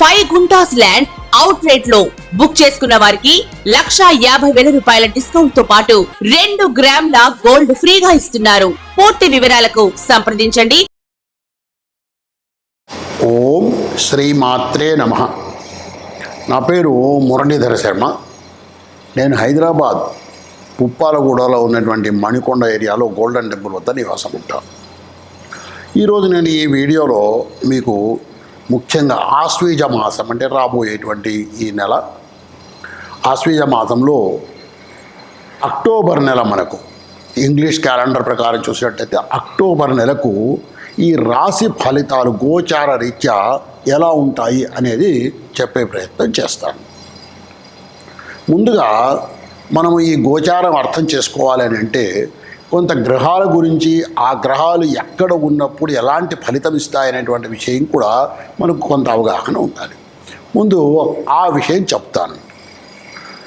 Five guntas land అవుట్ రేట్లో book చేసుకున్న వారికి లక్షా యాభై వేల రూపాయల డిస్కౌంట్తో పాటు రెండు గ్రాముల గోల్డ్ ఫ్రీగా ఇస్తున్నారు. పూర్తి వివరాలకు సంప్రదించండి. ఓం శ్రీ మాత్రే నమ. నా పేరు మురళీధర శర్మ. నేను హైదరాబాద్ పుప్పాలగూడలో ఉన్నటువంటి మణికొండ ఏరియాలో గోల్డెన్ టెంపుల్ వద్ద నివాసం ఉంటాను ఈరోజు నేను ఈ వీడియోలో మీకు ముఖ్యంగా ఆశ్వీజ మాసం అంటే రాబోయేటువంటి ఈ నెల. ఆశ్వీజ మాసంలో అక్టోబర్ నెల మనకు. ఇంగ్లీష్ క్యాలెండర్ ప్రకారం చూసినట్టయితే అక్టోబర్ నెలకు ఈ రాశి ఫలితాలు గోచార రీత్యా ఎలా ఉంటాయి అనేది చెప్పే ప్రయత్నం చేస్తాను. ముందుగా మనము ఈ గోచారం అర్థం చేసుకోవాలి అని అంటే కొంత గ్రహాల గురించి ఆ గ్రహాలు ఎక్కడ ఉన్నప్పుడు ఎలాంటి ఫలితం ఇస్తాయనేటువంటి విషయం కూడా మనకు కొంత అవగాహన ఉండాలి. ముందు ఆ విషయం చెప్తాను.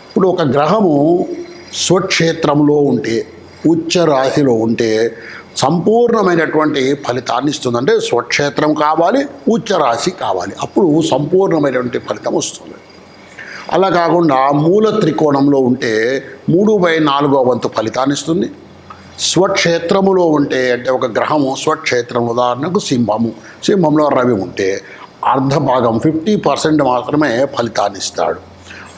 ఇప్పుడు ఒక గ్రహము స్వక్షేత్రంలో ఉంటే ఉచ్చ రాశిలో ఉంటే సంపూర్ణమైనటువంటి ఫలితాన్ని ఇస్తుంది. అంటే స్వక్షేత్రం కావాలి ఉచ్చ రాశి కావాలి. అప్పుడు సంపూర్ణమైనటువంటి ఫలితం వస్తుంది. అలా కాకుండా మూల త్రికోణంలో ఉంటే మూడు బై నాలుగో వంతు ఫలితాన్ని ఇస్తుంది. స్వక్షేత్రములో ఉంటే అంటే ఒక గ్రహము స్వక్షేత్రం ఉదాహరణకు సింహము. సింహంలో రవి ఉంటే అర్ధ భాగం ఫిఫ్టీ పర్సెంట్ మాత్రమే ఫలితాన్ని ఇస్తాడు.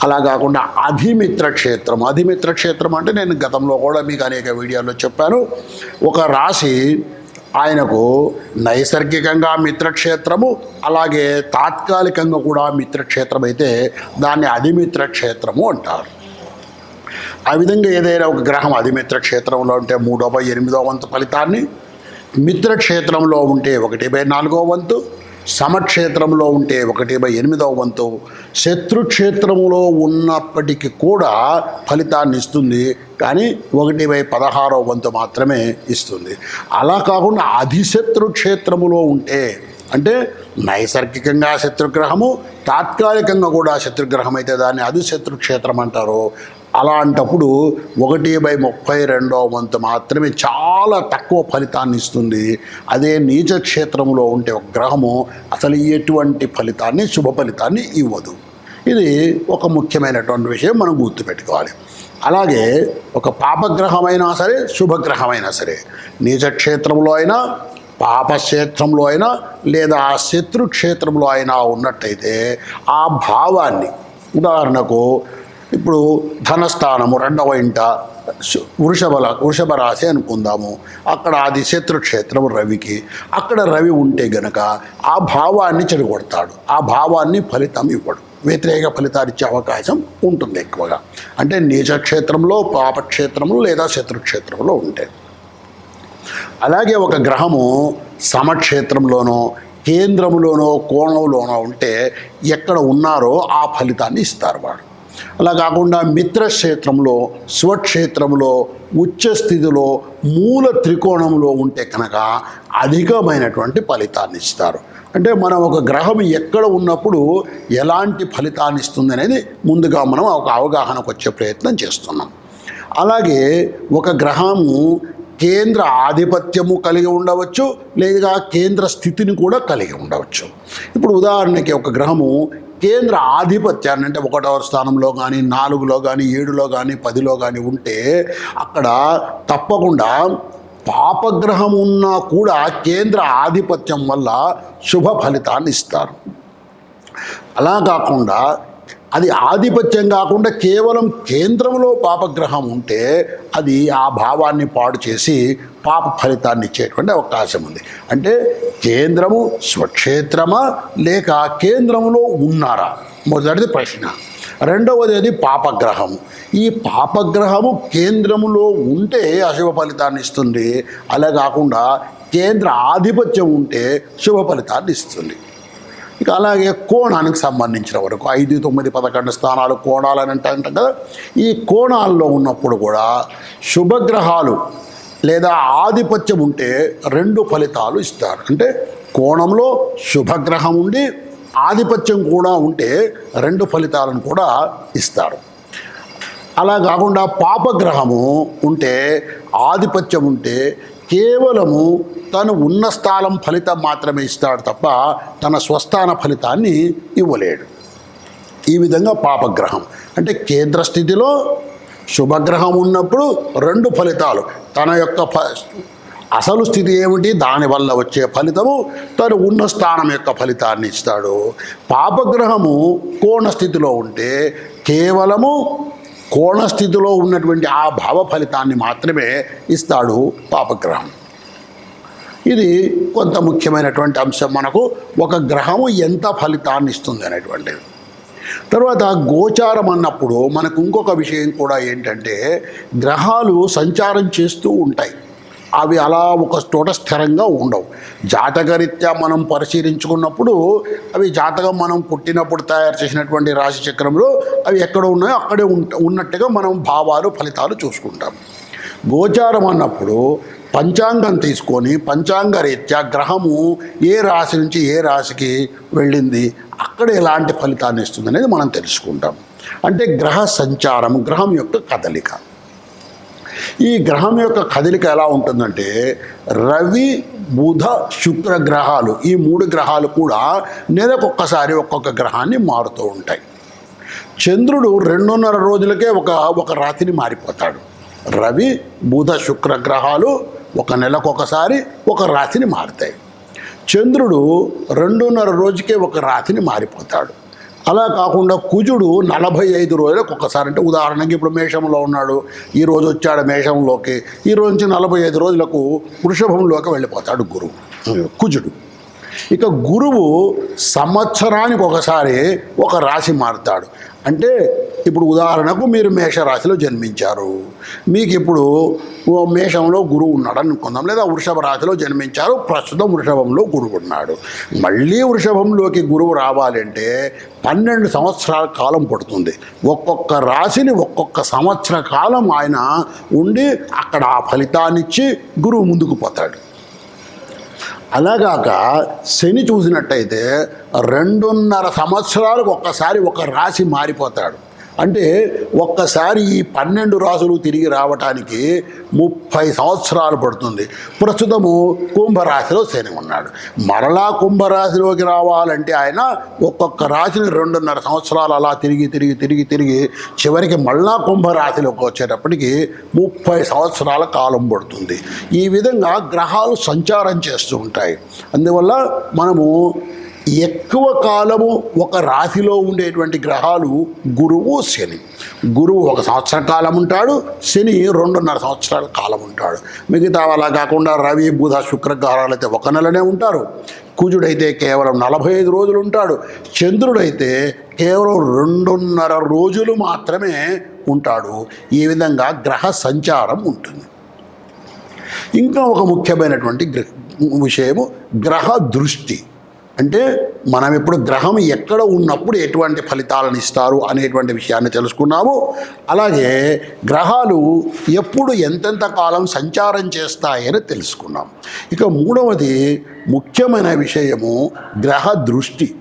అలా కాకుండా అధిమిత్ర క్షేత్రం. అధిమిత్ర క్షేత్రం అంటే నేను గతంలో కూడా మీకు అనేక వీడియోలో చెప్పాను. ఒక రాశి ఆయనకు నైసర్గికంగా మిత్రక్షేత్రము అలాగే తాత్కాలికంగా కూడా మిత్రక్షేత్రం అయితే దాన్ని అధిమిత్ర క్షేత్రము అంటారు. ఆ విధంగా ఏదైనా ఒక గ్రహం అధిమిత్ర క్షేత్రంలో ఉంటే మూడో బై ఎనిమిదో వంతు ఫలితాన్ని మిత్రక్షేత్రంలో ఉంటే ఒకటి బై నాలుగో వంతు సమక్షేత్రంలో ఉంటే ఒకటి బై ఎనిమిదవ వంతు. శత్రుక్షేత్రంలో ఉన్నప్పటికీ కూడా ఫలితాన్ని ఇస్తుంది కానీ ఒకటి బై పదహారో వంతు మాత్రమే ఇస్తుంది. అలా కాకుండా అధిశత్రు క్షేత్రములో ఉంటే అంటే నైసర్గికంగా శత్రుగ్రహము తాత్కాలికంగా కూడా శత్రుగ్రహం అయితే దాన్ని అధిశత్రు క్షేత్రం అంటారు. అలాంటప్పుడు ఒకటి బై ముప్పై రెండో వంతు మాత్రమే చాలా తక్కువ ఫలితాన్ని ఇస్తుంది. అదే నీచ క్షేత్రంలో ఉంటే ఒక గ్రహము అసలు ఎటువంటి ఫలితాన్ని శుభ ఫలితాన్ని ఇవ్వదు. ఇది ఒక ముఖ్యమైనటువంటి విషయం మనం గుర్తుపెట్టుకోవాలి. అలాగే ఒక పాపగ్రహమైనా సరే శుభగ్రహమైనా సరే నీచ క్షేత్రంలో అయినా పాపక్షేత్రంలో అయినా లేదా శత్రుక్షేత్రంలో శత్రు క్షేత్రంలో అయినా ఉన్నట్టయితే ఆ భావాన్ని ఉదాహరణకు ఇప్పుడు ధనస్థానము రెండవ ఇంట వృషభ వృషభ రాశి అనుకుందాము. అక్కడ అది శత్రుక్షేత్రం రవికి. అక్కడ రవి ఉంటే గనక ఆ భావాన్ని చెడగొడతాడు. ఆ భావాన్ని ఫలితం ఇవ్వడు. వ్యతిరేక ఫలితాలు ఇచ్చే అవకాశం ఉంటుంది ఎక్కువగా. అంటే నీచక్షేత్రంలో పాపక్షేత్రంలో లేదా శత్రుక్షేత్రంలో ఉంటే. అలాగే ఒక గ్రహము సమక్షేత్రంలోనో కేంద్రంలోనో కోణంలోనో ఉంటే ఎక్కడ ఉన్నారో ఆ ఫలితాన్ని ఇస్తారు వాడు. అలా కాకుండా మిత్రక్షేత్రంలో స్వక్షేత్రంలో ఉచ్చ స్థితిలో మూల త్రికోణంలో ఉంటే కనుక అధికమైనటువంటి ఫలితాన్ని ఇస్తారు. అంటే మనం ఒక గ్రహం ఎక్కడ ఉన్నప్పుడు ఎలాంటి ఫలితాన్ని ఇస్తుంది అనేది ముందుగా మనం ఒక అవగాహనకు వచ్చే ప్రయత్నం చేస్తున్నాం. అలాగే ఒక గ్రహము కేంద్ర ఆధిపత్యము కలిగి ఉండవచ్చు లేదా కేంద్ర స్థితిని కూడా కలిగి ఉండవచ్చు. ఇప్పుడు ఉదాహరణకి ఒక గ్రహము కేంద్ర ఆధిపత్యాన్ని అంటే ఒకటవ స్థానంలో కానీ నాలుగులో కానీ ఏడులో కానీ పదిలో కానీ ఉంటే అక్కడ తప్పకుండా పాపగ్రహం ఉన్నా కూడా కేంద్ర ఆధిపత్యం వల్ల శుభ ఫలితాన్ని ఇస్తారు. అలా కాకుండా అది ఆధిపత్యం కాకుండా కేవలం కేంద్రంలో పాపగ్రహం ఉంటే అది ఆ భావాన్ని పాడు చేసి పాప ఫలితాన్ని ఇచ్చేటువంటి అవకాశం ఉంది. అంటే కేంద్రము స్వక్షేత్రమా లేక కేంద్రంలో ఉన్నారా? మొదటిది ప్రశ్న. రెండవది అది పాపగ్రహము. ఈ పాపగ్రహము కేంద్రములో ఉంటే అశుభ ఫలితాన్ని ఇస్తుంది అలా కాకుండా కేంద్ర ఆధిపత్యం ఉంటే శుభ ఫలితాన్ని ఇస్తుంది ఇక అలాగే కోణానికి సంబంధించిన వరకు ఐదు తొమ్మిది పదకొండు స్థానాలు కోణాలు అని అంటాం కదా. ఈ కోణాల్లో ఉన్నప్పుడు కూడా శుభగ్రహాలు లేదా ఆధిపత్యం ఉంటే రెండు ఫలితాలు ఇస్తారు. అంటే కోణంలో శుభగ్రహం ఉండి ఆధిపత్యం కూడా ఉంటే రెండు ఫలితాలను కూడా ఇస్తారు. అలా కాకుండా పాపగ్రహము ఉంటే ఆధిపత్యం ఉంటే కేవలము తను ఉన్న స్థానం ఫలితం మాత్రమే ఇస్తాడు తప్ప తన స్వస్థాన ఫలితాన్ని ఇవ్వలేడు. ఈ విధంగా పాపగ్రహం. అంటే కేంద్ర స్థితిలో శుభగ్రహం ఉన్నప్పుడు రెండు ఫలితాలు. తన యొక్క ఫ అసలు స్థితి ఏమిటి? దానివల్ల వచ్చే ఫలితము తను ఉన్న స్థానం యొక్క ఫలితాన్ని ఇస్తాడు. పాపగ్రహము కోణ స్థితిలో ఉంటే కేవలము కోణ స్థితిలో ఉన్నటువంటి ఆ భావ ఫలితాన్ని మాత్రమే ఇస్తాడు పాపగ్రహం. ఇది కొంత ముఖ్యమైనటువంటి అంశం. మనకు ఒక గ్రహము ఎంత ఫలితాన్ని ఇస్తుంది అనేటువంటిది. తర్వాత గోచారం అన్నప్పుడు మనకు ఇంకొక విషయం కూడా ఏంటంటే గ్రహాలు సంచారం చేస్తూ ఉంటాయి. అవి అలా ఒక చోట స్థిరంగా ఉండవు. జాతకరీత్యా మనం పరిశీలించుకున్నప్పుడు అవి జాతకం మనం పుట్టినప్పుడు తయారు చేసినటువంటి రాశి చక్రంలో అవి ఎక్కడ ఉన్నాయో అక్కడే ఉన్నట్టుగా మనం భావాలు ఫలితాలు చూసుకుంటాం. గోచారం అన్నప్పుడు పంచాంగం తీసుకొని పంచాంగ రీత్యా గ్రహము ఏ రాశి నుంచి ఏ రాశికి వెళ్ళింది అక్కడ ఎలాంటి ఫలితాన్ని ఇస్తుంది అనేది మనం తెలుసుకుంటాం. అంటే గ్రహ సంచారం గ్రహం యొక్క కదలిక. ఈ గ్రహం యొక్క కదలిక ఎలా ఉంటుందంటే రవి బుధ శుక్ర గ్రహాలు ఈ మూడు గ్రహాలు కూడా నెలకొక్కసారి ఒక్కొక్క గ్రహాన్ని మారుతూ ఉంటాయి. చంద్రుడు రెండున్నర రోజులకే ఒక ఒక రాతిని మారిపోతాడు. రవి బుధ శుక్ర గ్రహాలు ఒక నెలకొకసారి ఒక రాతిని మారుతాయి. చంద్రుడు రెండున్నర రోజుకే ఒక రాతిని మారిపోతాడు. అలా కాకుండా కుజుడు నలభై ఐదు రోజులకు ఒకసారి అంటే ఉదాహరణకి ఇప్పుడు మేషంలో ఉన్నాడు ఈ రోజు వచ్చాడు మేషంలోకి ఈ రోజు నుంచి నలభై ఐదు రోజులకు వృషభంలోకి వెళ్ళిపోతాడు గురువు కుజుడు. ఇక గురువు సంవత్సరానికి ఒకసారి ఒక రాశి మారుతాడు. అంటే ఇప్పుడు ఉదాహరణకు మీరు మేషరాశిలో జన్మించారు. మీకు ఇప్పుడు ఓ మేషంలో గురువు ఉన్నాడు అనుకుందాం లేదా వృషభ రాశిలో జన్మించారు ప్రస్తుతం వృషభంలో గురువు ఉన్నాడు. మళ్ళీ వృషభంలోకి గురువు రావాలంటే పన్నెండు సంవత్సరాల కాలం పడుతుంది. ఒక్కొక్క రాశిని ఒక్కొక్క సంవత్సర కాలం ఆయన ఉండి అక్కడ ఆ ఫలితాన్నిచ్చి గురువు ముందుకు పోతాడు. అలాగాక శని చూసినట్టయితే రెండున్నర సంవత్సరాలకు ఒక్కసారి ఒక రాశి మారిపోతాడు. అంటే ఒక్కసారి ఈ పన్నెండు రాసులు తిరిగి రావటానికి ముప్పై సంవత్సరాలు పడుతుంది. ప్రస్తుతము కుంభరాశిలో శని ఉన్నాడు. మరలా కుంభరాశిలోకి రావాలంటే ఆయన ఒక్కొక్క రాశిని రెండున్నర సంవత్సరాలు అలా తిరిగి తిరిగి తిరిగి తిరిగి చివరికి మళ్ళా కుంభరాశిలోకి వచ్చేటప్పటికి ముప్పై సంవత్సరాల కాలం పడుతుంది. ఈ విధంగా గ్రహాలు సంచారం చేస్తూ ఉంటాయి. అందువల్ల మనము ఎక్కువ కాలము ఒక రాశిలో ఉండేటువంటి గ్రహాలు గురువు శని. గురువు ఒక సంవత్సర కాలం ఉంటాడు శని రెండున్నర సంవత్సరాల కాలం ఉంటాడు. మిగతా అలా కాకుండా రవి బుధ శుక్రగ్రహాలు అయితే ఒక నెలనే ఉంటారు. కుజుడైతే కేవలం నలభై ఐదు రోజులు ఉంటాడు. చంద్రుడైతే కేవలం రెండున్నర రోజులు మాత్రమే ఉంటాడు. ఈ విధంగా గ్రహ సంచారం ఉంటుంది. ఇంకా ఒక ముఖ్యమైనటువంటి గ్ర విషయము గ్రహ దృష్టి. అంటే మనం ఇప్పుడు గ్రహం ఎక్కడ ఉన్నప్పుడు ఎటువంటి ఫలితాలను ఇస్తారు అనేటువంటి విషయాన్ని తెలుసుకున్నాము. అలాగే గ్రహాలు ఎప్పుడు ఎంతెంత కాలం సంచారం చేస్తాయని తెలుసుకున్నాం. ఇక మూడవది ముఖ్యమైన విషయము గ్రహ దృష్టి.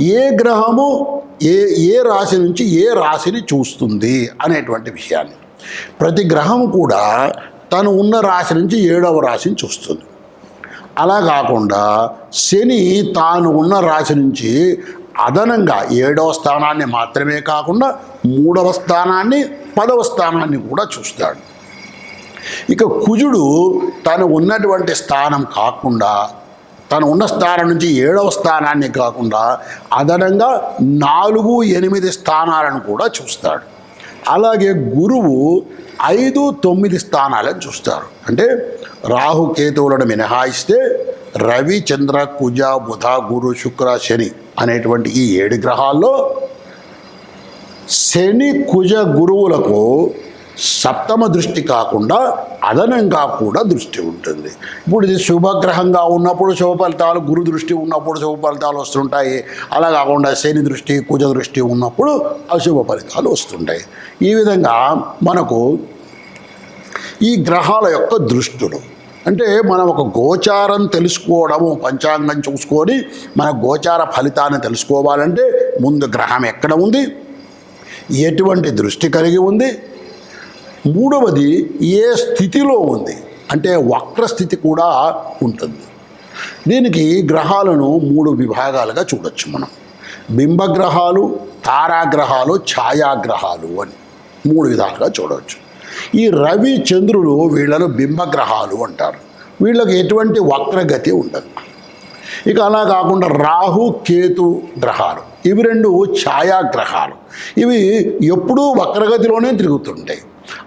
ఏ గ్రహము ఏ ఏ రాశి నుంచి ఏ రాశిని చూస్తుంది అనేటువంటి విషయాన్ని. ప్రతి గ్రహం కూడా తను ఉన్న రాశి నుంచి ఏడవ రాశిని చూస్తుంది. అలా కాకుండా శని తాను ఉన్న రాశి నుంచి అదనంగా ఏడవ స్థానాన్ని మాత్రమే కాకుండా మూడవ స్థానాన్ని పదవ స్థానాన్ని కూడా చూస్తాడు. ఇక కుజుడు తను ఉన్నటువంటి స్థానం కాకుండా తను ఉన్న స్థానం నుంచి ఏడవ స్థానాన్ని కాకుండా అదనంగా నాలుగు ఎనిమిది స్థానాలను కూడా చూస్తాడు. అలాగే గురువు ఐదు తొమ్మిది స్థానాలను చూస్తారు. అంటే రాహు కేతువులను మినహాయిస్తే రవి చంద్ర కుజ బుధ గురు శుక్ర శని అనేటువంటి ఈ ఏడు గ్రహాల్లో శని కుజ గురువులకు సప్తమ దృష్టి కాకుండా అదనంగా కూడా దృష్టి ఉంటుంది. ఇప్పుడు ఇది శుభగ్రహంగా ఉన్నప్పుడు శుభ ఫలితాలు గురు దృష్టి ఉన్నప్పుడు శుభ ఫలితాలు వస్తుంటాయి. అలా కాకుండా శని దృష్టి కుజ దృష్టి ఉన్నప్పుడు అశుభ ఫలితాలు వస్తుంటాయి. ఈ విధంగా మనకు ఈ గ్రహాల యొక్క దృష్టులు అంటే మనం ఒక గోచారం తెలుసుకోవడము పంచాంగం చూసుకొని మన గోచార ఫలితాన్ని తెలుసుకోవాలంటే ముందు గ్రహం ఎక్కడ ఉంది? ఎటువంటి దృష్టి కలిగి ఉంది? మూడవది ఏ స్థితిలో ఉంది? అంటే వక్ర స్థితి కూడా ఉంటుంది. దీనికి గ్రహాలను మూడు విభాగాలుగా చూడొచ్చు మనం. బింబగ్రహాలు తారాగ్రహాలు ఛాయాగ్రహాలు అని మూడు విధాలుగా చూడవచ్చు ఈ రవి చంద్రులు వీళ్ళను బింబగ్రహాలు అంటారు. వీళ్ళకి ఎటువంటి వక్రగతి ఉండదు. ఇక అలా కాకుండా రాహు కేతు గ్రహాలు ఇవి రెండు ఛాయాగ్రహాలు. ఇవి ఎప్పుడూ వక్రగతిలోనే తిరుగుతుంటాయి.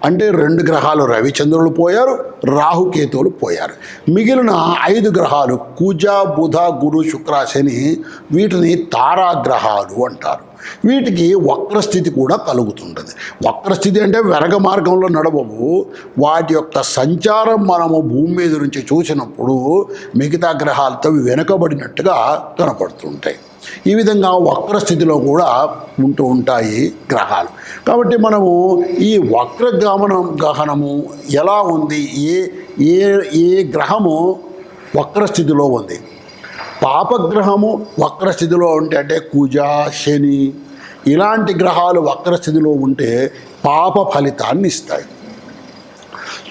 అంటే రెండు గ్రహాలు రవిచంద్రులు పోయారు రాహుకేతువులు పోయారు. మిగిలిన ఐదు గ్రహాలు కుజ బుధ గురు శుక్ర శని వీటిని తారాగ్రహాలు అంటారు. వీటికి వక్రస్థితి కూడా కలుగుతుంటుంది. వక్రస్థితి అంటే వెరగ మార్గంలో నడవవు. వాటి యొక్క సంచారం మనము భూమి మీద నుంచి చూసినప్పుడు మిగతా గ్రహాలతో వెనుకబడినట్టుగా కనపడుతుంటాయి. ఈ విధంగా వక్రస్థితిలో కూడా ఉంటూ ఉంటాయి గ్రహాలు. కాబట్టి మనము ఈ వక్ర గమనం గహనము ఎలా ఉంది? ఏ ఏ ఏ గ్రహము వక్రస్థితిలో ఉంది? పాపగ్రహము వక్రస్థితిలో ఉంటే అంటే కుజ శని ఇలాంటి గ్రహాలు వక్ర స్థితిలో ఉంటే పాప ఫలితాన్ని ఇస్తాయి.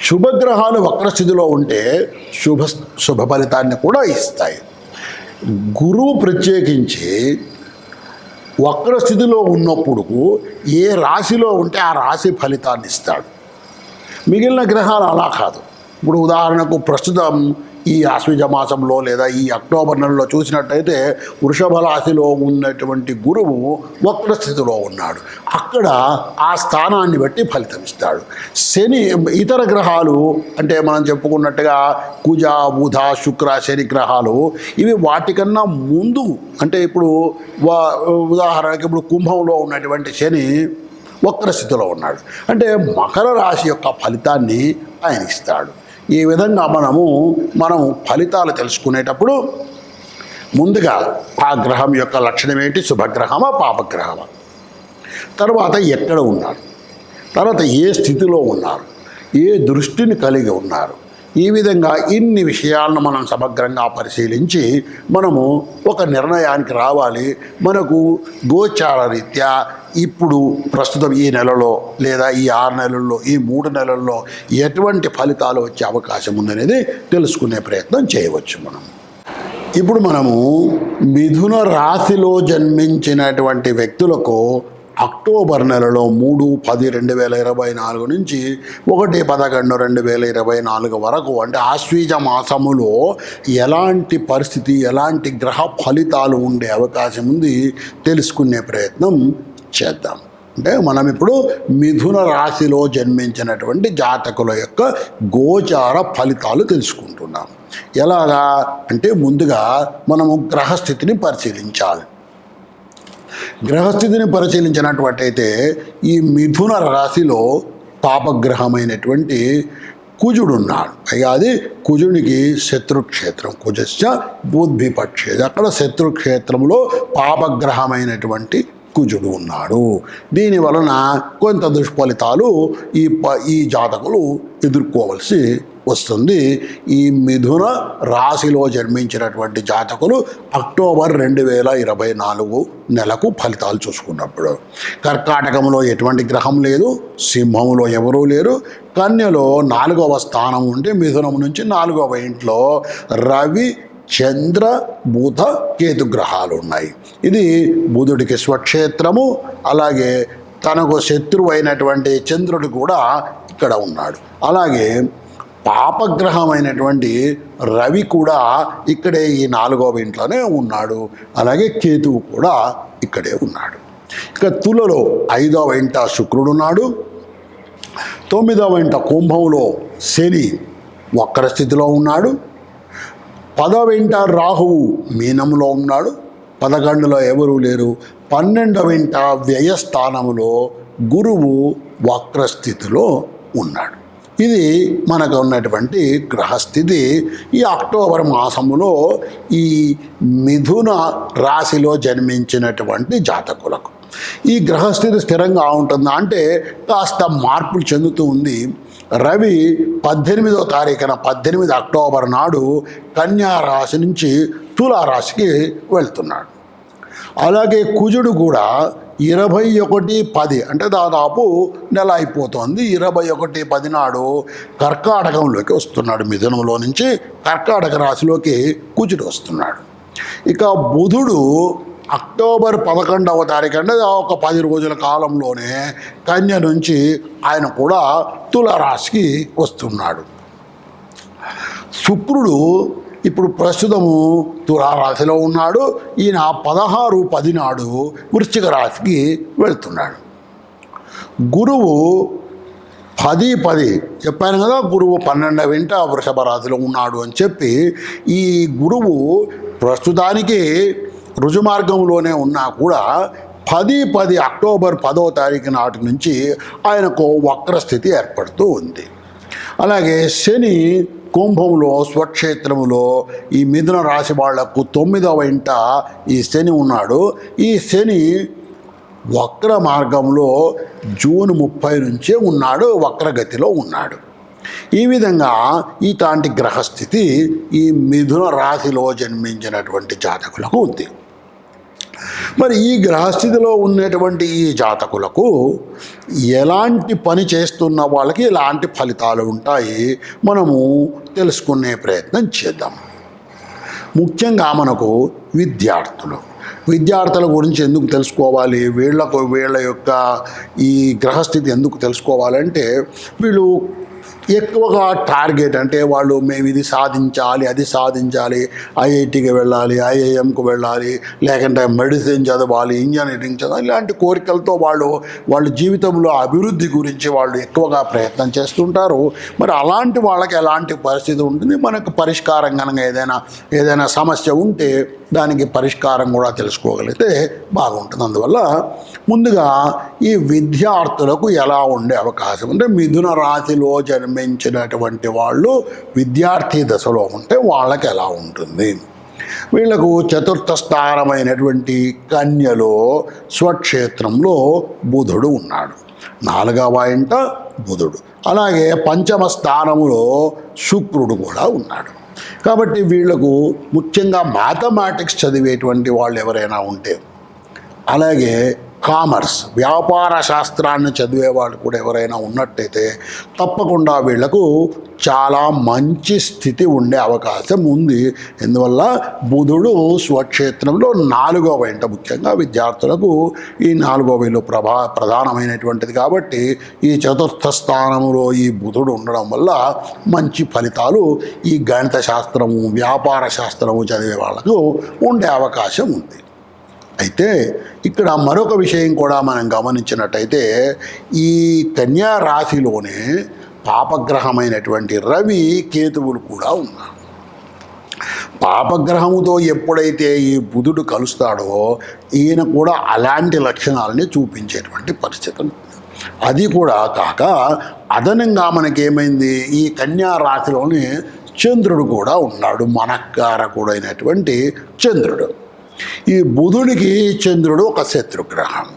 శుభగ్రహాలు వక్రస్థితిలో ఉంటే శుభ శుభ ఫలితాన్ని కూడా ఇస్తాయి. గురువు ప్రత్యేకించి వక్ర స్థితిలో ఉన్నప్పుడు ఏ రాశిలో ఉంటే ఆ రాశి ఫలితాన్ని ఇస్తాడు. మిగిలిన గ్రహాలు అలా కాదు. ఇప్పుడు ఉదాహరణకు ప్రస్తుతం ఈ ఆశ్వజ మాసంలో లేదా ఈ అక్టోబర్ నెలలో చూసినట్టయితే వృషభ రాశిలో ఉన్నటువంటి గురువు వక్ర స్థితిలో ఉన్నాడు. అక్కడ ఆ స్థానాన్ని బట్టి ఫలితం ఇస్తాడు. శని ఇతర గ్రహాలు అంటే మనం చెప్పుకున్నట్టుగా కుజ బుధ శుక్ర శని గ్రహాలు ఇవి వాటికన్నా ముందు అంటే ఇప్పుడు వా ఉదాహరణకి ఇప్పుడు కుంభంలో ఉన్నటువంటి శని వక్ర స్థితిలో ఉన్నాడు. అంటే మకర రాశి యొక్క ఫలితాన్ని ఆయన ఇస్తాడు. ఈ విధంగా మనము మనం ఫలితాలు తెలుసుకునేటప్పుడు ముందుగా ఆ గ్రహం యొక్క లక్షణం ఏంటి శుభగ్రహమా పాపగ్రహమా? తర్వాత ఎక్కడ ఉన్నారు? తర్వాత ఏ స్థితిలో ఉన్నారు? ఏ దృష్టిని కలిగి ఉన్నారు? ఈ విధంగా ఇన్ని విషయాలను మనం సమగ్రంగా పరిశీలించి మనము ఒక నిర్ణయానికి రావాలి. మనకు గోచార రీత్యా ఇప్పుడు ప్రస్తుతం ఈ నెలలో లేదా ఈ ఆరు నెలల్లో ఈ మూడు నెలల్లో ఎటువంటి ఫలితాలు వచ్చే అవకాశం ఉందనేది తెలుసుకునే ప్రయత్నం చేయవచ్చు మనం. ఇప్పుడు మనము మిథున రాశిలో జన్మించినటువంటి వ్యక్తులకు అక్టోబర్ నెలలో మూడు పది రెండు వేల ఇరవై నాలుగు నుంచి ఒకటి పదకొండు రెండు వేల ఇరవై నాలుగు వరకు అంటే ఆశ్వీజ మాసములో ఎలాంటి పరిస్థితి ఎలాంటి గ్రహ ఫలితాలు ఉండే అవకాశం ఉంది తెలుసుకునే ప్రయత్నం చేద్దాం. అంటే మనం ఇప్పుడు మిథున రాశిలో జన్మించినటువంటి జాతకుల యొక్క గోచార ఫలితాలు తెలుసుకుంటున్నాం. ఎలాగా? అంటే ముందుగా మనము గ్రహస్థితిని పరిశీలించాలి. గ్రహస్థితిని పరిశీలించినటువంటైతే ఈ మిథున రాశిలో పాపగ్రహమైనటువంటి కుజుడు ఉన్నాడు పైగా అది కుజునికి శత్రుక్షేత్రం. కుజశ్చ బుద్ధిపక్షేది. అక్కడ శత్రుక్షేత్రంలో పాపగ్రహమైనటువంటి కుజుడు ఉన్నాడు. దీని వలన కొంత దుష్ఫలితాలు ఈ ప ఈ జాతకులు ఎదుర్కోవలసి వస్తుంది. ఈ మిథున రాశిలో జన్మించినటువంటి జాతకులు అక్టోబర్ రెండు వేల ఇరవై నాలుగు నెలకు ఫలితాలు చూసుకున్నప్పుడు. కర్కాటకంలో ఎటువంటి గ్రహం లేదు సింహంలో ఎవరూ లేరు. కన్యలో నాలుగవ స్థానం ఉంటే మిథునం నుంచి నాలుగవ ఇంట్లో రవి చంద్ర బుధ కేతు గ్రహాలు ఉన్నాయి. ఇది బుధుడికి స్వక్షేత్రము అలాగే తనకు శత్రువు అయినటువంటి చంద్రుడు కూడా ఇక్కడ ఉన్నాడు. అలాగే పాపగ్రహమైనటువంటి రవి కూడా ఇక్కడే ఈ నాలుగవ ఇంట్లోనే ఉన్నాడు. అలాగే కేతువు కూడా ఇక్కడే ఉన్నాడు. ఇక తులలో ఐదవ ఇంట శుక్రుడు ఉన్నాడు. తొమ్మిదవ ఇంట కుంభంలో శని వక్ర స్థితిలో ఉన్నాడు. పదవింట రాహువు మీనంలో ఉన్నాడు. పదకొండులో ఎవరూ లేరు. పన్నెండవ వెంట వ్యయస్థానములో గురువు వక్రస్థితిలో ఉన్నాడు. ఇది మనకు ఉన్నటువంటి గ్రహస్థితి. ఈ అక్టోబర్ మాసములో ఈ మిథున రాశిలో జన్మించినటువంటి జాతకులకు. ఈ గ్రహస్థితి స్థిరంగా ఉంటుందా అంటే కాస్త మార్పులు చెందుతూ ఉంది. రవి పద్దెనిమిదో తారీఖున పద్దెనిమిది అక్టోబర్ నాడు కన్యా రాశి నుంచి తులారాశికి వెళ్తున్నాడు. అలాగే కుజుడు కూడా ఇరవై ఒకటి పది అంటే దాదాపు నెల అయిపోతుంది. ఇరవై ఒకటి పది నాడు కర్కాటకంలోకి వస్తున్నాడు. మిథునంలో నుంచి కర్కాటక రాశిలోకి కుజుడు వస్తున్నాడు. ఇక బుధుడు అక్టోబర్ పదకొండవ తారీఖు అంటే ఒక పది రోజుల కాలంలోనే కన్య నుంచి ఆయన కూడా తులరాశికి వస్తున్నాడు. శుక్రుడు ఇప్పుడు ప్రస్తుతము తులారాశిలో ఉన్నాడు. ఈయన పదహారు పది నాడు వృశ్చిక రాశికి వెళ్తున్నాడు. గురువు పది పది చెప్పాను కదా గురువు పన్నెండవ ఇంట వృషభ రాశిలో ఉన్నాడు అని చెప్పి ఈ గురువు ప్రస్తుతానికి రుజుమార్గంలోనే ఉన్నా కూడా పది పది అక్టోబర్ పదో తారీఖు నాటి నుంచి ఆయనకు వక్రస్థితి ఏర్పడుతూ ఉంది. అలాగే శని కుంభంలో స్వక్షేత్రములో ఈ మిథున రాశి వాళ్ళకు తొమ్మిదవ ఇంట ఈ శని ఉన్నాడు. ఈ శని వక్ర మార్గంలో జూన్ ముప్పై నుంచే ఉన్నాడు వక్రగతిలో ఉన్నాడు. ఈ విధంగా ఇలాంటి గ్రహస్థితి ఈ మిథున రాశిలో జన్మించినటువంటి జాతకులకు ఉంది. మరి ఈ గ్రహస్థితిలో ఉన్నటువంటి ఈ జాతకులకు ఎలాంటి పని చేస్తున్న వాళ్ళకి ఎలాంటి ఫలితాలు ఉంటాయి మనము తెలుసుకునే ప్రయత్నం చేద్దాం. ముఖ్యంగా మనకు విద్యార్థులు. విద్యార్థుల గురించి ఎందుకు తెలుసుకోవాలి? వీళ్ళకు వీళ్ళ యొక్క ఈ గ్రహస్థితి ఎందుకు తెలుసుకోవాలంటే వీళ్ళు ఎక్కువగా టార్గెట్ అంటే వాళ్ళు మేము ఇది సాధించాలి అది సాధించాలి ఐఐటికి వెళ్ళాలి ఐఐఎంకు వెళ్ళాలి లేకుంటే మెడిసిన్ చదవాలి ఇంజనీరింగ్ చదవాలి ఇలాంటి కోరికలతో వాళ్ళు వాళ్ళ జీవితంలో అభివృద్ధి గురించి వాళ్ళు ఎక్కువగా ప్రయత్నం చేస్తుంటారు. మరి అలాంటి వాళ్ళకి ఎలాంటి పరిస్థితి ఉంటుంది? మనకు పరిష్కారం కనుక ఏదైనా ఏదైనా సమస్య ఉంటే దానికి పరిష్కారం కూడా తెలుసుకోగలిగితే బాగుంటుంది. అందువల్ల ముందుగా ఈ విద్యార్థులకు ఎలా ఉండే అవకాశం? అంటే మిథున రాశిలో జన్మించినటువంటి వాళ్ళు విద్యార్థి దశలో ఉంటే వాళ్ళకి ఎలా ఉంటుంది? వీళ్ళకు చతుర్థ స్థానమైనటువంటి కన్యలో స్వక్షేత్రంలో బుధుడు ఉన్నాడు. నాలుగవ ఇంట బుధుడు. అలాగే పంచమ స్థానములో శుక్రుడు కూడా ఉన్నాడు. కాబట్టి వీళ్ళకు ముఖ్యంగా మ్యాథమెటిక్స్ చదివేటువంటి వాళ్ళు ఎవరైనా ఉంటే అలాగే కామర్స్ వ్యాపార శాస్త్రాన్ని చదివే వాళ్ళు కూడా ఎవరైనా ఉన్నట్టయితే తప్పకుండా వీళ్ళకు చాలా మంచి స్థితి ఉండే అవకాశం ఉంది. ఎందువల్ల? బుధుడు స్వక్షేత్రంలో నాలుగో వెంట ముఖ్యంగా విద్యార్థులకు ఈ నాలుగో వేలు ప్రభా ప్రధానమైనటువంటిది కాబట్టి ఈ చతుర్థ స్థానంలో ఈ బుధుడు ఉండడం వల్ల మంచి ఫలితాలు ఈ గణిత శాస్త్రము వ్యాపార శాస్త్రము చదివే వాళ్ళకు ఉండే అవకాశం ఉంది. అయితే ఇక్కడ మరొక విషయం కూడా మనం గమనించినట్టయితే ఈ కన్యా రాశిలోనే పాపగ్రహమైనటువంటి రవి కేతువులు కూడా ఉన్నారు. పాపగ్రహముతో ఎప్పుడైతే ఈ బుధుడు కలుస్తాడో ఈయన కూడా అలాంటి లక్షణాలని చూపించేటువంటి పరిస్థితి అది కూడా కాక అదనంగా మనకేమైంది? ఈ కన్యా రాశిలోని చంద్రుడు కూడా ఉన్నాడు. మనకారకుడైనటువంటి చంద్రుడు. ఈ బుధుడికి చంద్రుడు ఒక శత్రుగ్రహం.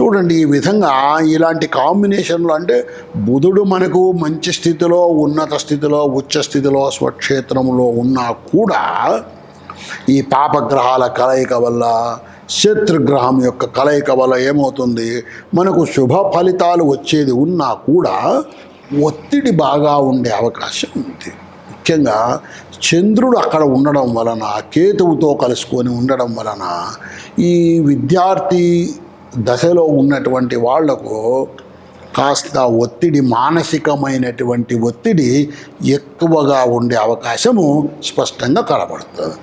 చూడండి ఈ విధంగా ఇలాంటి కాంబినేషన్లు అంటే బుధుడు మనకు మంచి స్థితిలో ఉన్నత స్థితిలో ఉచ్చ స్థితిలో స్వక్షేత్రంలో ఉన్నా కూడా ఈ పాపగ్రహాల కలయిక వల్ల శత్రుగ్రహం యొక్క కలయిక వల్ల ఏమవుతుంది? మనకు శుభ ఫలితాలు వచ్చేది ఉన్నా కూడా ఒత్తిడి బాగా ఉండే అవకాశం ఉంది. ముఖ్యంగా చంద్రుడు అక్కడ ఉండడం వలన కేతువుతో కలుసుకొని ఉండడం వలన ఈ విద్యార్థి దశలో ఉన్నటువంటి వాళ్ళకు కాస్త ఒత్తిడి మానసికమైనటువంటి ఒత్తిడి ఎక్కువగా ఉండే అవకాశము స్పష్టంగా కనబడుతుంది.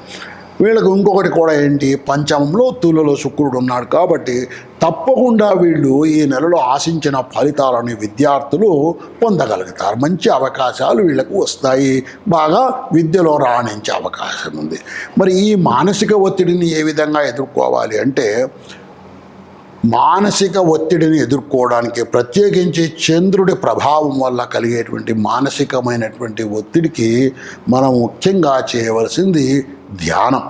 వీళ్ళకు ఇంకొకటి కూడా ఏంటి? పంచమంలో తులలో శుక్రుడు ఉన్నాడు కాబట్టి తప్పకుండా వీళ్ళు ఈ నెలలో ఆశించిన ఫలితాలని విద్యార్థులు పొందగలుగుతారు. మంచి అవకాశాలు వీళ్ళకు వస్తాయి. బాగా విద్యలో రాణించే అవకాశం ఉంది. మరి ఈ మానసిక ఒత్తిడిని ఏ విధంగా ఎదుర్కోవాలి అంటే మానసిక ఒత్తిడిని ఎదుర్కోవడానికి ప్రత్యేకించి చంద్రుడి ప్రభావం వల్ల కలిగేటువంటి మానసికమైనటువంటి ఒత్తిడికి మనం ముఖ్యంగా చేయవలసింది ధ్యానం.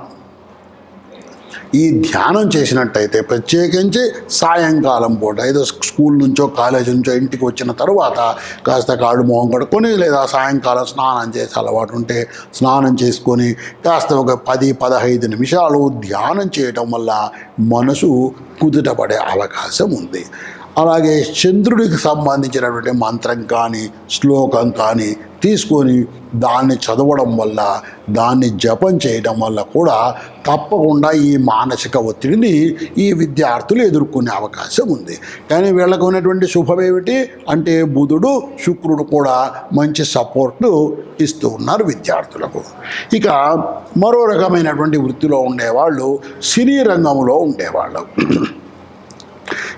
ఈ ధ్యానం చేసినట్టయితే ప్రత్యేకించి సాయంకాలం పూట ఏదో స్కూల్ నుంచో కాలేజ్ నుంచో ఇంటికి వచ్చిన తర్వాత కాస్త కాళ్ళు మొహం కడుక్కొని లేదా సాయంకాలం స్నానం చేసే అలవాటు ఉంటే స్నానం చేసుకొని కాస్త ఒక పది పదహైదు నిమిషాలు ధ్యానం చేయటం వల్ల మనసు కుదుటపడే అవకాశం ఉంది. అలాగే చంద్రుడికి సంబంధించినటువంటి మంత్రం కానీ శ్లోకం కానీ తీసుకొని దాన్ని చదవడం వల్ల దాన్ని జపం చేయడం వల్ల కూడా తప్పకుండా ఈ మానసిక ఒత్తిడిని ఈ విద్యార్థులు ఎదుర్కొనే అవకాశం ఉంది. కానీ వీళ్ళకు ఉన్నటువంటి శుభం ఏమిటి? అంటే బుధుడు శుక్రుడు కూడా మంచి సపోర్టు ఇస్తూ ఉన్నారు విద్యార్థులకు. ఇక మరో రకమైనటువంటి వృత్తిలో ఉండేవాళ్ళు సినీ రంగంలో ఉండేవాళ్ళు.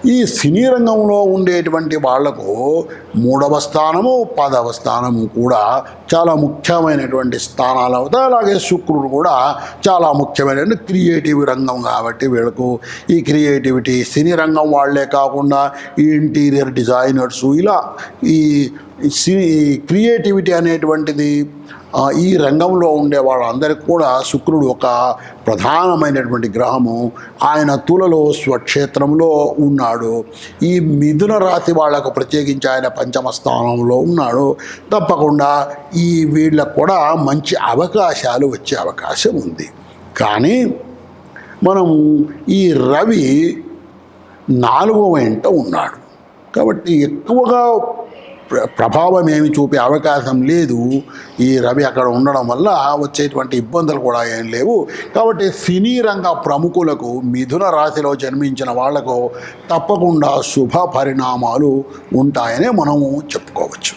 ఈ సినీ రంగంలో ఉండేటువంటి వాళ్ళకు మూడవ స్థానము పదవ స్థానము కూడా చాలా ముఖ్యమైనటువంటి స్థానాలు అవుతాయి. అలాగే శుక్రుడు కూడా చాలా ముఖ్యమైన క్రియేటివ్ రంగం కాబట్టి వీళ్ళకు ఈ క్రియేటివిటీ సినీ రంగం వాళ్ళే కాకుండా ఈ ఇంటీరియర్ డిజైనర్స్ ఇలా ఈ సినీ క్రియేటివిటీ అనేటువంటిది ఈ రంగంలో ఉండే వాళ్ళందరికీ కూడా శుక్రుడు ఒక ప్రధానమైనటువంటి గ్రహము. ఆయన తులలో స్వక్షేత్రంలో ఉన్నాడు. ఈ మిథున రాశి వాళ్ళకు ప్రత్యేకించి ఆయన పంచమ స్థానంలో ఉన్నాడు. తప్పకుండా ఈ వీళ్ళకు కూడా మంచి అవకాశాలు వచ్చే అవకాశం ఉంది. కానీ మనం ఈ రవి నాలుగవ వెంట ఉన్నాడు. కాబట్టి ఎక్కువగా ప్రభావం ఏమి చూపే అవకాశం లేదు. ఈ రవి అక్కడ ఉండడం వల్ల వచ్చేటువంటి ఇబ్బందులు కూడా ఏం లేవు. కాబట్టి సినీ రంగ ప్రముఖులకు మిథున రాశిలో జన్మించిన వాళ్ళకు తప్పకుండా శుభ పరిణామాలు ఉంటాయని మనము చెప్పుకోవచ్చు.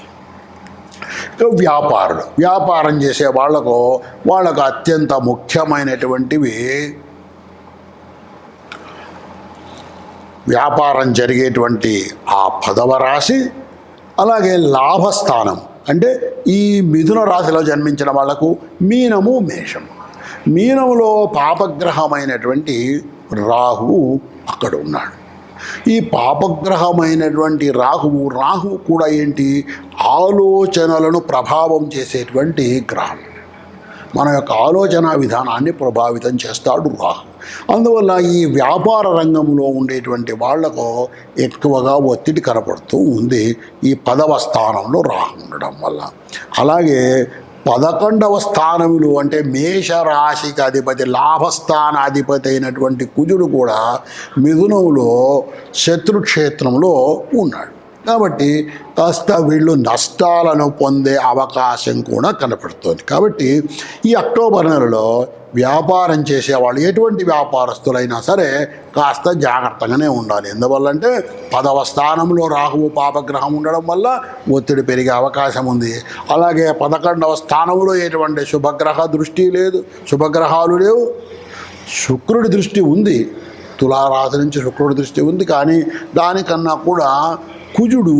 వ్యాపారులు వ్యాపారం చేసే వాళ్ళకు వాళ్ళకు అత్యంత ముఖ్యమైనటువంటివి వ్యాపారం జరిగేటువంటి ఆ పదవ రాశి అలాగే లాభస్థానం. అంటే ఈ మిథున రాశిలో జన్మించిన వాళ్ళకు మీనము మేషం. మీనములో పాపగ్రహమైనటువంటి రాహువు అక్కడ ఉన్నాడు. ఈ పాపగ్రహమైనటువంటి రాహువు రాహువు కూడా ఏంటి? ఆలోచనలను ప్రభావం చేసేటువంటి గ్రహం. మన యొక్క ఆలోచన విధానాన్ని ప్రభావితం చేస్తాడు రాహు. అందువల్ల ఈ వ్యాపార రంగంలో ఉండేటువంటి వాళ్ళకు ఎక్కువగా ఒత్తిడి కనపడుతూ ఉంది ఈ పదవ స్థానంలో రాహు ఉండడం వల్ల. అలాగే పదకొండవ స్థానములు అంటే మేషరాశికి అధిపతి లాభస్థానాధిపతి అయినటువంటి కుజుడు కూడా మిథునంలో శత్రుక్షేత్రంలో ఉన్నాడు. కాబట్టి కాస్త వీళ్ళు నష్టాలను పొందే అవకాశం కూడా కనపడుతుంది. కాబట్టి ఈ అక్టోబర్ నెలలో వ్యాపారం చేసేవాళ్ళు ఎటువంటి వ్యాపారస్తులైనా సరే కాస్త జాగ్రత్తగానే ఉండాలి. ఎందువల్లంటే పదవ స్థానంలో రాహువు పాపగ్రహం ఉండడం వల్ల ఒత్తిడి పెరిగే అవకాశం ఉంది. అలాగే పదకొండవ స్థానంలో ఎటువంటి శుభగ్రహ దృష్టి లేదు శుభగ్రహాలు లేవు. శుక్రుడి దృష్టి ఉంది. తులారాశి నుంచి శుక్రుడి దృష్టి ఉంది. కానీ దానికన్నా కూడా కుజుడు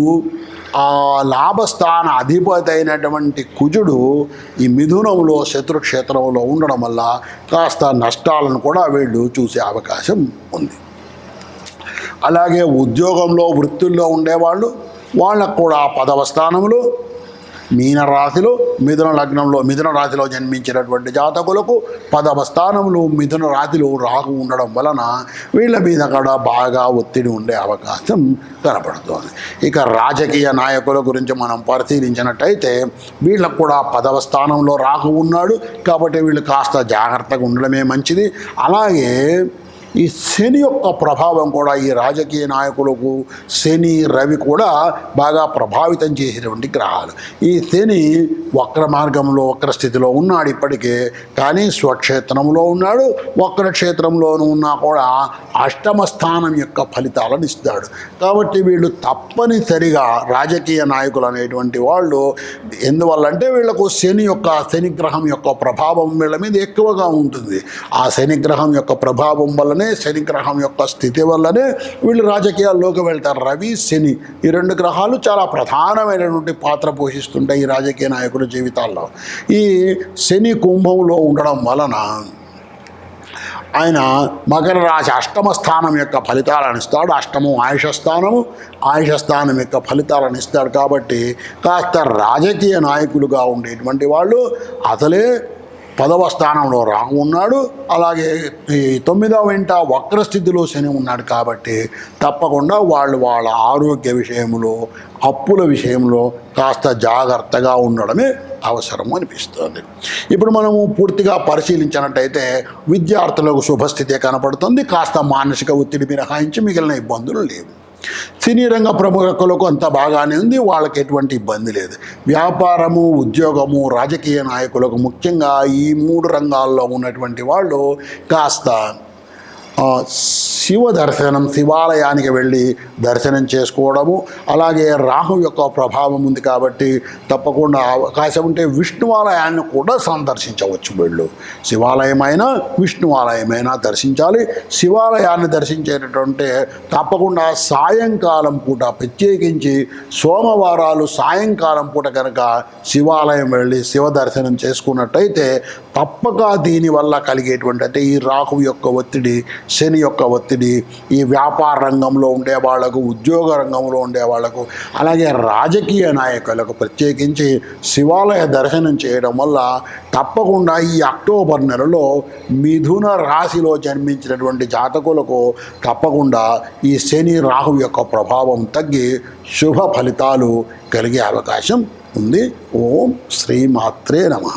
ఆ లాభస్థాన అధిపతి అయినటువంటి కుజుడు ఈ మిథునంలో శత్రుక్షేత్రంలో ఉండడం వల్ల కాస్త నష్టాలను కూడా వీళ్ళు చూసే అవకాశం ఉంది. అలాగే ఉద్యోగంలో వృత్తుల్లో ఉండేవాళ్ళు వాళ్ళకు కూడా పదవ స్థానంలో మీన రాశిలో మిథున లగ్నంలో మిథున రాశిలో జన్మించినటువంటి జాతకులకు పదవ స్థానంలో మిథున రాశిలో రాహు ఉండడం వలన వీళ్ళ మీద కూడా బాగా ఒత్తిడి ఉండే అవకాశం కనపడుతోంది. ఇక రాజకీయ నాయకుల గురించి మనం పరిశీలించినట్టయితే వీళ్ళకు కూడా పదవ స్థానంలో రాహు ఉన్నాడు కాబట్టి వీళ్ళు కాస్త జాగ్రత్తగా ఉండడమే మంచిది. అలాగే ఈ శని యొక్క ప్రభావం కూడా ఈ రాజకీయ నాయకులకు శని రవి కూడా బాగా ప్రభావితం చేసినటువంటి గ్రహాలు. ఈ శని వక్ర మార్గంలో వక్ర స్థితిలో ఉన్నాడు ఇప్పటికే కానీ స్వక్షేత్రంలో ఉన్నాడు. వక్ర క్షేత్రంలోనూ ఉన్నా కూడా అష్టమ స్థానం యొక్క ఫలితాలను ఇస్తాడు. కాబట్టి వీళ్ళు తప్పనిసరిగా రాజకీయ నాయకులు అనేటువంటి వాళ్ళు ఎందువల్ల అంటే వీళ్ళకు శని యొక్క శనిగ్రహం యొక్క ప్రభావం వీళ్ళ మీద ఎక్కువగా ఉంటుంది. ఆ శనిగ్రహం యొక్క ప్రభావం వల్లనే శని గ్రహం యొక్క స్థితి వల్లనే వీళ్ళు రాజకీయాల్లోకి వెళ్తారు. రవి శని ఈ రెండు గ్రహాలు చాలా ప్రధానమైనటువంటి పాత్ర పోషిస్తుంటాయి ఈ రాజకీయ నాయకుల జీవితాల్లో. ఈ శని కుంభంలో ఉండడం వలన ఆయన మకర రాశి అష్టమ స్థానం యొక్క ఫలితాలను ఇస్తాడు. అష్టమం ఆయుష స్థానము. ఆయుష స్థానం యొక్క ఫలితాలను ఇస్తాడు కాబట్టి కాస్త రాజకీయ నాయకులుగా ఉండేటువంటి వాళ్ళు అసలే పదవ స్థానంలో రాము ఉన్నాడు. అలాగే ఈ తొమ్మిదవ వెంట వక్రస్థితిలో శని ఉన్నాడు కాబట్టి తప్పకుండా వాళ్ళు వాళ్ళ ఆరోగ్య విషయంలో అప్పుల విషయంలో కాస్త జాగ్రత్తగా ఉండడమే అవసరం అనిపిస్తుంది. ఇప్పుడు మనము పూర్తిగా పరిశీలించినట్టయితే విద్యార్థులకు శుభస్థితి కనపడుతుంది. కాస్త మానసిక ఒత్తిడి మినహాయించి మిగిలిన ఇబ్బందులు లేవు. సినీ రంగ ప్రముఖులకు అంత బాగానే ఉంది వాళ్ళకి ఎటువంటి ఇబ్బంది లేదు. వ్యాపారము ఉద్యోగము రాజకీయ నాయకులకు ముఖ్యంగా ఈ మూడు రంగాల్లో ఉన్నటువంటి వాళ్ళు కాస్త శివ దర్శనం శివాలయానికి వెళ్ళి దర్శనం చేసుకోవడము అలాగే రాహు యొక్క ప్రభావం ఉంది కాబట్టి తప్పకుండా అవకాశం ఉంటే విష్ణువాలయాన్ని కూడా సందర్శించవచ్చు వీళ్ళు. శివాలయమైనా విష్ణువాలయమైనా దర్శించాలి. శివాలయాన్ని దర్శించేటటువంటి తప్పకుండా సాయంకాలం పూట ప్రత్యేకించి సోమవారాలు సాయంకాలం పూట కనుక శివాలయం వెళ్ళి శివ దర్శనం చేసుకున్నట్టయితే తప్పక దీనివల్ల కలిగేటువంటి అంటే ఈ రాహు యొక్క ఒత్తిడి శని యొక్క ఒత్తిడి ఈ వ్యాపార రంగంలో ఉండే వాళ్ళకు ఉద్యోగ రంగంలో ఉండే వాళ్ళకు అలాగే రాజకీయ నాయకులకు ప్రత్యేకించి శివాలయ దర్శనం చేయడం వల్ల తప్పకుండా ఈ అక్టోబర్ నెలలో మిథున రాశిలో జన్మించినటువంటి జాతకులకు తప్పకుండా ఈ శని రాహు యొక్క ప్రభావం తగ్గి శుభ ఫలితాలు కలిగే అవకాశం ఉంది. ఓం శ్రీమాత్రే నమః.